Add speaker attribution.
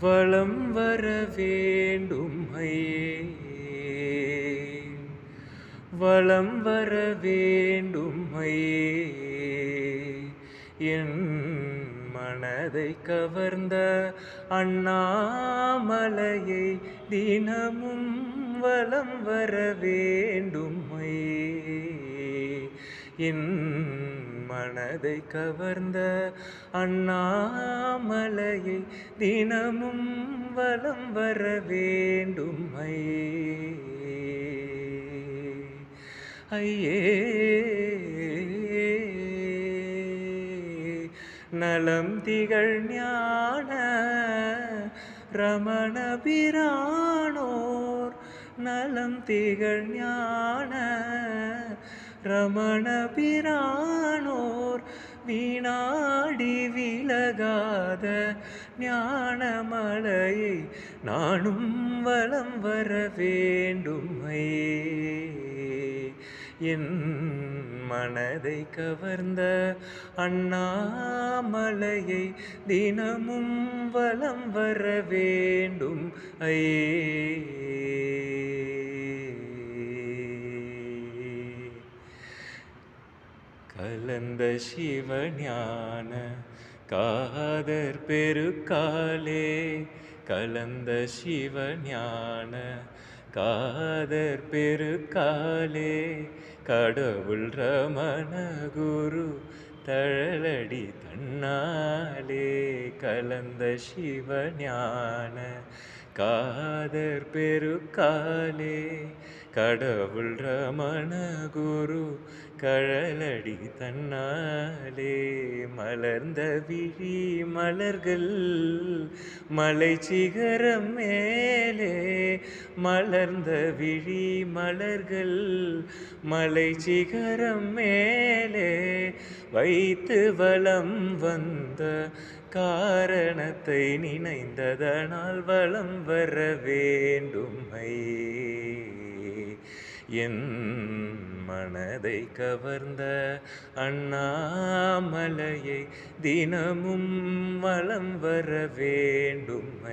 Speaker 1: வளம் வர வேண்டும் ஐயே. வலம் வர வேண்டும் ஐயே. என் மனதை கவர்ந்த அண்ணாமலையை தினமும் வலம் வர வேண்டும் ஐயே. என் மனதை கவர்ந்த அண்ணாமலையை தினமும் வலம் வர வேண்டும் ஐயே. நலம் திகழ் ஞான ரமண பிரானோர் நலம் திகழ் ஞான ரமண பிரானோர் வீணாடி விலகாத ஞானமலையை நானும் வலம் வர வேண்டுமையே என் மனதை கவர்ந்த அண்ணாமலையை தினமும் வலம் வர வேண்டும் ஐயே கலந்த சிவஞான காதர் பெருக்காலே கலந்த சிவஞான காதர் பெருக்காலே கடவுள் ரமண குரு தழலடி தன்னாலே கலந்த சிவஞான காதர் பெருக்காலே கடவுள் ரமண குரு கழலடி தன்னாலே. மலர்ந்த விழி மலர்கள் மலை சிகரம் மேலே. மலர்ந்த விழி மலர்கள் மலை சிகரம் மேலே. வைத்து வளம் வந்த காரணத்தை நினைந்ததனால் வளம் வர வேண்டும் ஐயே என் மனதை கவர்ந்த அண்ணாமலையை தினமும் வலம் வர வேண்டும்